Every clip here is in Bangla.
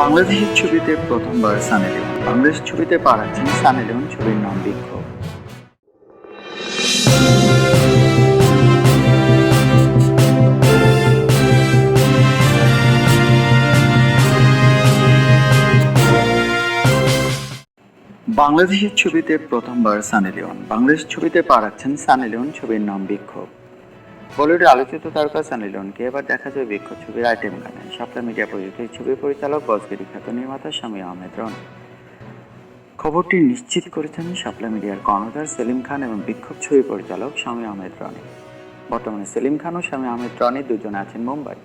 বাংলাদেশের ছবিতে প্রথমবার সানি লিওন। বাংলাদেশ ছবিতে পা রাখছেন সানি লিওন ছবির নাম বিক্ষোভ। বাংলাদেশের ছবিতে প্রথমবার সানি লিওন। বাংলাদেশ ছবিতে পা রাখছেন সানি লিওন ছবির নাম বিক্ষোভ। বলিউডে আলোচিত তারকা সানি লিওনকে এবার দেখা যায় বিক্ষোভ ছবির আইটেম গানে। সাপ্তাহ মিডিয়া প্রযোজিত ছবি পরিচালক বজগিরি খ্যাত নির্মাতা স্বামী আহমেদ রন। খবরটি নিশ্চিত করেছেন শাপলা মিডিয়ার কর্ণধার সেলিম খান এবং বিক্ষোভ ছবি পরিচালক স্বামী আহমেদ রনি। বর্তমানে সেলিম খান ও স্বামী আহমেদ রনি দুজনে আছেন মুম্বাই।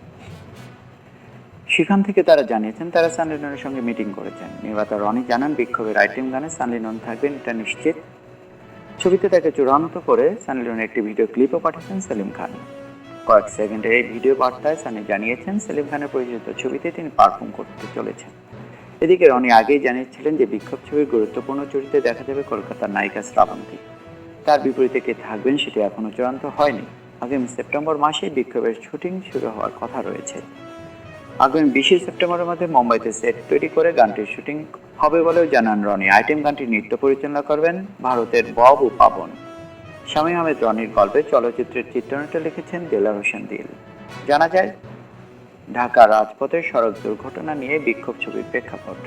সেখান থেকে তারা জানিয়েছেন, তারা সানি লিওনের সঙ্গে মিটিং করেছেন। নির্মাতা রনি জানান, বিক্ষোভের আইটেম গানে সানি লিওন থাকবেন, এটা নিশ্চিত। ছবিতে তাকে চূড়ান্ত করে সানি লিওনের একটি ভিডিও ক্লিপও পাঠিয়েছেন সেলিম খান। কয়েক সেকেন্ডের এই ভিডিও বার্তায় সানি জানিয়েছেন, সেলিম খানের পরিচিত ছবিতে তিনি পারফর্ম করতে চলেছেন। এদিকে রনি আগেই জানিয়েছিলেন যে বিক্ষোভ ছবির গুরুত্বপূর্ণ চরিত্রে দেখা যাবে কলকাতার নায়িকা শ্রাবন্তী। তার বিপরীতে কে থাকবেন সেটি এখনও চূড়ান্ত হয়নি। আগামী সেপ্টেম্বর মাসে বিক্ষোভের শুটিং শুরু হওয়ার কথা রয়েছে। আগামী বিশে সেপ্টেম্বরের মধ্যে মুম্বাইতে সেট তৈরি করে গানটির শুটিং হবে বলেও জানান রনি। আইটেম গানটি নৃত্য পরিচালনা করবেন ভারতের বব ও পাবন। স্বামী আহমেদ রনির গল্পে চলচ্চিত্রের চিত্রনাট্য লিখেছেন দেলা হোসেন দিল। জানা যায়, ঢাকা রাজপথের সড়ক দুর্ঘটনা নিয়ে বিক্ষোভ ছবির প্রেক্ষাপট।